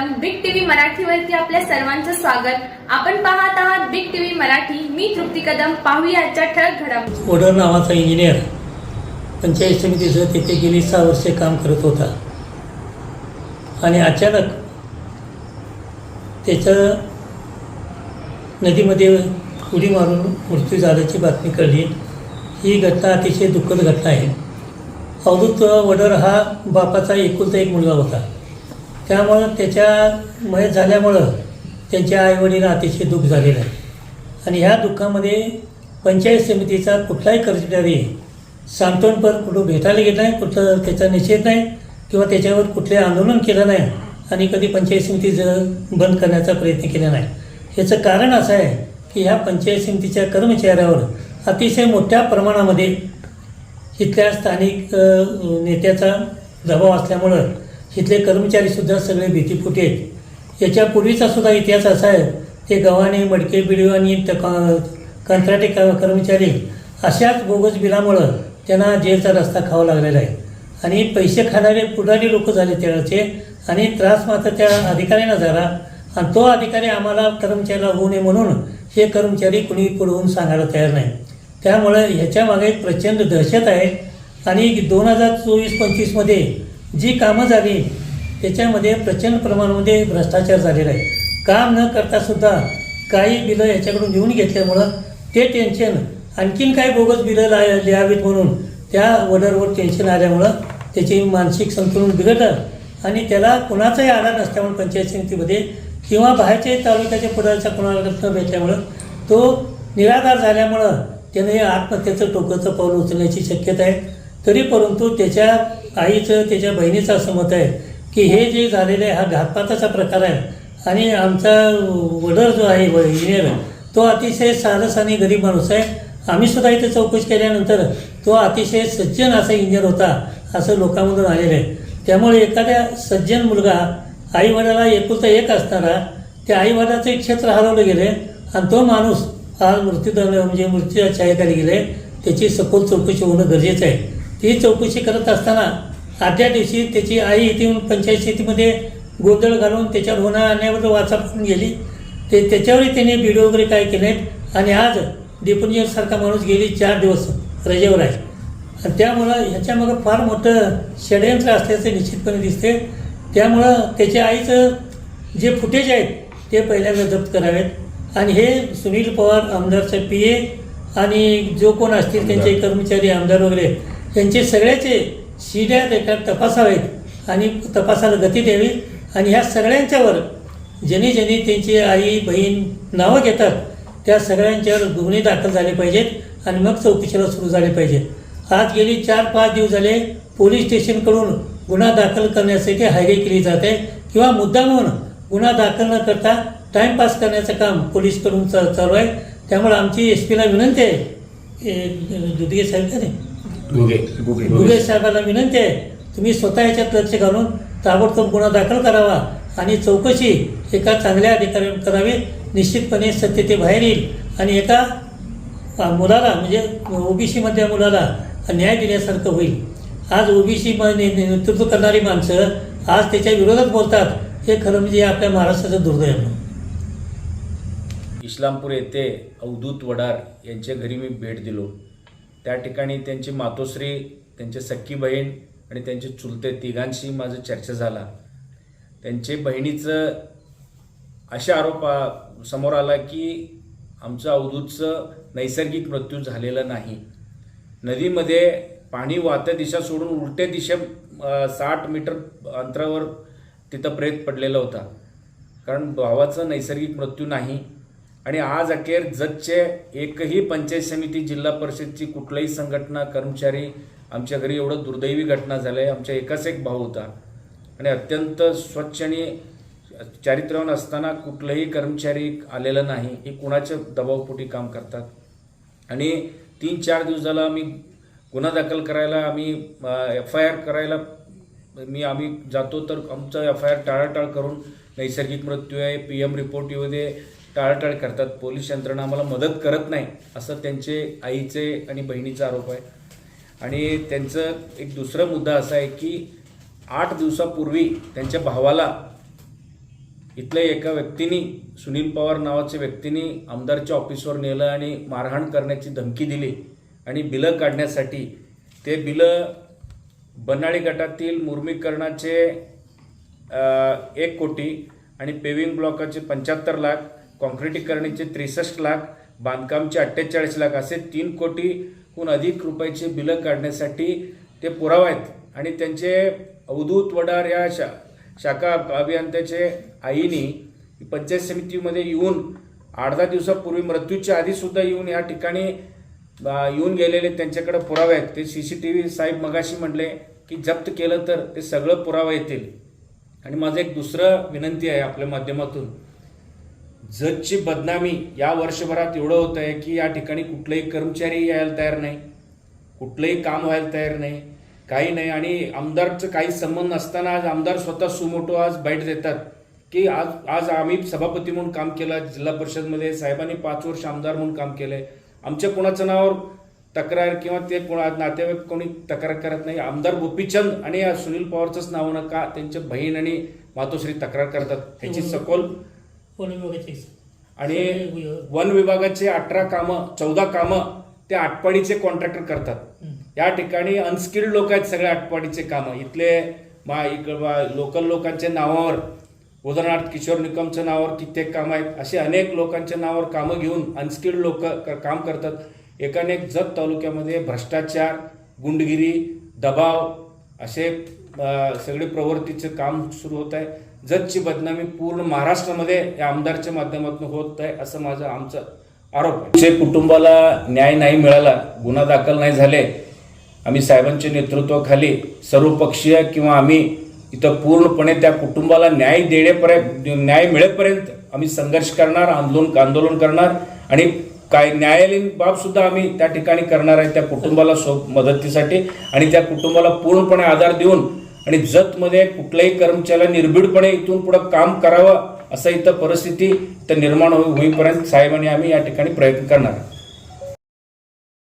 मराठीवरती आपल्या सर्वांचं स्वागत. आपण पाहत आहात बिग टीव्ही मराठी. मी तृप्ती कदम. पाहूया आजच्या ठळक घडामोडी. ओडर नावाचा इंजिनियर पंचायत समितीचं तिथे गेली सहा वर्षे काम करत होता. आणि अचानक त्याचं नदीमध्ये उडी मारून मृत्यू झाल्याची बातमी कळली. ही घटना अतिशय दुःखद घटना आहे. अवधूत वडर हा बापाचा एकुलता एक मुलगा होता. त्यामुळं त्याच्या झाल्यामुळं त्यांच्या आईवडीला अतिशय दुःख झालेलं आहे. आणि ह्या दुःखामध्ये पंचायत समितीचा कुठलाही कर्मचारी सांत्वनपर कुठं भेटायला गेला नाही कुठं त्याचा निषेध नाही किंवा त्याच्यावर कुठले आंदोलन केलं नाही आणि कधी पंचायत समितीचं बंद करण्याचा प्रयत्न केला नाही. याचं कारण असं आहे की ह्या पंचायत समितीच्या कर्मचाऱ्यावर अतिशय मोठ्या प्रमाणामध्ये इथल्या स्थानिक नेत्याचा दबाव असल्यामुळं इथले कर्मचारीसुद्धा सगळे भीतीफुटे आहेत. याच्यापूर्वीचा सुद्धा इतिहास असा आहे ते गव्हाणे मडके बिडिओ आणि कंत्राटी क- कर्मचारी अशाच बोगस बिलामुळं त्यांना जेलचा रस्ता खावा लागलेला आहे. आणि पैसे खाणारे पुढारी लोक झाले त्याचे आणि त्रास मात्र त्या अधिकाऱ्यांना झाला. आणि तो अधिकारी आम्हाला कर्मचाऱ्याला होऊ नये म्हणून हे कर्मचारी कुणी पुढवून सांगायला तयार नाही. त्यामुळं ह्याच्यामागे एक प्रचंड दहशत आहे. आणि दोन हजार चोवीस पंचवीसमध्ये जी कामं झाली त्याच्यामध्ये प्रचंड प्रमाणामध्ये भ्रष्टाचार झालेला आहे. काम न करता सुद्धा काही बिलं याच्याकडून लिहून घेतल्यामुळं ते टेन्शन आणखीन काही बोगस बिलं ला लिहावीत म्हणून त्या वडरवर टेन्शन आल्यामुळं त्याची मानसिक संतुलन बिघडलं आणि त्याला कुणाचाही आधार नसल्यामुळे पंचायत समितीमध्ये किंवा बाहेरच्या तालुक्याच्या पुढारच्या कुणाला न भेटल्यामुळं तो निराधार झाल्यामुळं त्याने हे आत्महत्येचं टोकाचं पाऊल उचलण्याची शक्यता आहे. तरी परंतु त्याच्या आईचं त्याच्या बहिणीचं असं मत आहे की हे जे झालेलं आहे हा घातपाताचा प्रकार आहे. आणि आमचा वडर जो आहे इंजिनियर तो अतिशय सारस आणि गरीब माणूस आहे. आम्ही सुद्धा इथे चौकशी केल्यानंतर तो अतिशय सज्जन असा इंजिनियर होता असं लोकांमधून आलेलं आहे. त्यामुळे एखाद्या सज्जन मुलगा आईवडिलाला एकुलता एक असताना त्या आईवडिलाचं एक क्षेत्र हरवलं गेले आणि तो माणूस आज मृत्यूदंड म्हणजे मृत्यूच्या छायेखाली गेले त्याची सखोल चौकशी होणं गरजेचं आहे. ती चौकशी करत असताना आदल्या दिवशी त्याची आई इथे येऊन पंचायत शेतीमध्ये गोंधळ घालून त्याच्यावर होणार अन्यायाबद्दल वाचा करून गेली. ते त्याच्यावरही त्याने व्हिडिओ वगैरे काय केले आणि आज सारखा माणूस गेली चार दिवस रजेवर आहे. आणि त्यामुळं ह्याच्यामागं फार मोठं षडयंत्र असल्याचं निश्चितपणे दिसते त्यामुळं त्याच्या आईचं जे फुटेज आहेत ते पहिल्यांदा जप्त करावेत. आणि हे सुनील पवार आमदारचे पी ए आणि जो कोण असतील त्यांचे कर्मचारी आमदार वगैरे त्यांचे सगळ्याचे शिड्या रेकॉर्ड तपासावेत आणि तपासाला गती द्यावी. आणि ह्या सगळ्यांच्यावर ज्यांनी ज्यांनी त्यांची आई बहीण नावं घेतात त्या सगळ्यांच्यावर गुन्हे दाखल झाले पाहिजेत आणि मग चौकशीला सुरू झाले पाहिजेत. आज गेली चार पाच दिवस झाले पोलीस स्टेशनकडून गुन्हा दाखल करण्यासाठी हायरे केली जाते किंवा मुद्दामून गुन्हा दाखल न करता टाईमपास करण्याचं काम पोलीसकडून चा चालू आहे. त्यामुळे आमची एस पीला विनंती आहे. दुधगे साहेब का नाही? गुगे. गुगे. साहेबांना विनंती आहे तुम्ही स्वतः याच्यात लक्ष घालून ताबडतोब गुन्हा दाखल करावा आणि चौकशी एका चांगल्या अधिकाऱ्याने करावी. निश्चितपणे सत्य ते बाहेर येईल. आणि एका मुलाला म्हणजे ओबीसीमधल्या मुलाला न्याय दिल्यासारखं होईल. आज ओबीसी नेतृत्व करणारी माणसं आज त्याच्या विरोधात बोलतात. हे खरं म्हणजे आपल्या महाराष्ट्राचं दुर्दैव आहे. इस्लामपूर येथे अवधूत वडार यांच्या घरी मी भेट दिलो. त्या ठिकाणी त्यांची मातोश्री त्यांची सख्खी बहीण आणि त्यांचे चुलते तिघांशी माझं चर्चा झाला. त्यांचे बहिणीचं असे आरोप समोर आला की आमचं अवधूतचं नैसर्गिक मृत्यू झालेला नाही. नदीमध्ये पाणी वाहत्या दिशा सोडून उलट्या दिशा साठ मीटर अंतरावर तिथं प्रेत पडलेला होता. कारण भावाचं नैसर्गिक मृत्यू नाही. आणि आज अखेर जतचे एकही पंचायत समिती जिल्हा परिषदची कुठलाही संघटना कर्मचारी आमच्या घरी एवढं दुर्दैवी घटना झालं आहे. आमच्या एकाच एक भाऊ होता. आणि अत्यंत स्वच्छ आणि चारित्र्यवान असताना कुठलंही कर्मचारी आलेला नाही. हे कुणाच्या दबावपोटी काम करतात? आणि तीन चार दिवसाला आम्ही गुन्हा दाखल करायला आम्ही एफ आय आर करायला मी आम्ही जातो तर आमचं एफ आय आर टाळाटाळ करून नैसर्गिक मृत्यू आहे. पी एम रिपोर्ट येऊदे टाळाटाळ करतात. पोलीस यंत्रणा आम्हाला मदत करत नाही असं त्यांचे आईचे आणि बहिणीचा आरोप आहे. आणि त्यांचं एक दुसरा मुद्दा असा आहे की आठ दिवसापूर्वी त्यांच्या भावाला इथल्या एका व्यक्तीनी सुनील पवार नावाच्या व्यक्तीने आमदारच्या ऑफिसवर नेलं आणि मारहाण करण्याची धमकी दिली आणि बिलं काढण्यासाठी ते बिलं बनाळी गटातील मुर्मीकरणाचे एक कोटी आणि पेविंग ब्लॉकाचे पंच्याहत्तर लाख कॉन्क्रिटीकरणचे त्रेसष्ट लाख बांधकामचे अठ्ठेचाळीस लाख असे तीन कोटीहून अधिक रुपयाचे बिलं काढण्यासाठी ते पुरावा आहेत. आणि त्यांचे अवधूत वडार या शा शाखा अभियंत्याचे आईनी पंचायत समितीमध्ये येऊन आठ दहा दिवसापूर्वी मृत्यूच्या आधीसुद्धा येऊन या ठिकाणी येऊन गेलेले त्यांच्याकडे पुरावे आहेत. ते सी सी टी व्ही साहेब मगाशी म्हटले की जप्त केलं तर ते सगळं पुरावा येतील. आणि माझं एक दुसरं विनंती आहे आपल्या माध्यमातून जजची बदनामी या वर्षभरात एवढं होत आहे की या ठिकाणी कुठलाही कर्मचारी यायला तयार नाही कुठलंही काम व्हायला तयार नाही काही नाही. आणि आमदारचं काही संबंध नसताना आज आमदार स्वतः सुमोटो आज बाईट देतात की आज आज आम्ही सभापती म्हणून काम केलं जिल्हा परिषदमध्ये साहेबांनी पाच वर्ष आमदार म्हणून काम केलंय. आमच्या कोणाचं नावावर तक्रार किंवा ते कोणा नातेवाईक कोणी तक्रार करत नाही. आमदार गोपीचंद आणि सुनील पवारचंच नाव नका त्यांच्या बहीण आणि मातोश्री तक्रार करतात. त्याची सखोल वन विभागाचे आणि वन विभागाचे अठरा कामं चौदा कामं ते आटपाडीचे कॉन्ट्रॅक्टर करतात. या ठिकाणी अनस्किल्ड लोक आहेत सगळे आटपाडीचे कामं. इथले मा लोकल लोकांच्या नावावर उदाहरणार्थ किशोर निकमच्या नावावर कित्येक कामं आहेत. असे अनेक लोकांच्या नावावर कामं घेऊन अनस्किल्ड लोक काम करतात. एकाने एक जत तालुक्यामध्ये भ्रष्टाचार गुंडगिरी दबाव असे सगळे प्रवृत्तीचं काम सुरू होत आहे. जतची बदनामी पूर्ण महाराष्ट्रामध्ये या आमदारच्या माध्यमातून होत आहे असं माझं आमचं आरोप आहे. जे कुटुंबाला न्याय नाही मिळाला गुन्हा दाखल नाही झाले आम्ही साहेबांच्या नेतृत्वाखाली सर्वपक्षीय किंवा आम्ही इथं पूर्णपणे त्या कुटुंबाला न्याय देण्यापर्यंत न्याय मिळेपर्यंत आम्ही संघर्ष करणार आंदोलन आंदोलन करणार आणि काय न्यायालयीन बाब सुद्धा आम्ही त्या ठिकाणी करणार आहे त्या कुटुंबाला सो मदतीसाठी आणि त्या कुटुंबाला पूर्णपणे आधार देऊन आणि जतमध्ये कुठल्याही कर्मचाऱ्याला निर्भीडपणे इथून पुढं काम करावं असं इथं परिस्थिती तर निर्माण होईपर्यंत साहेबांनी आम्ही या ठिकाणी प्रयत्न करणार.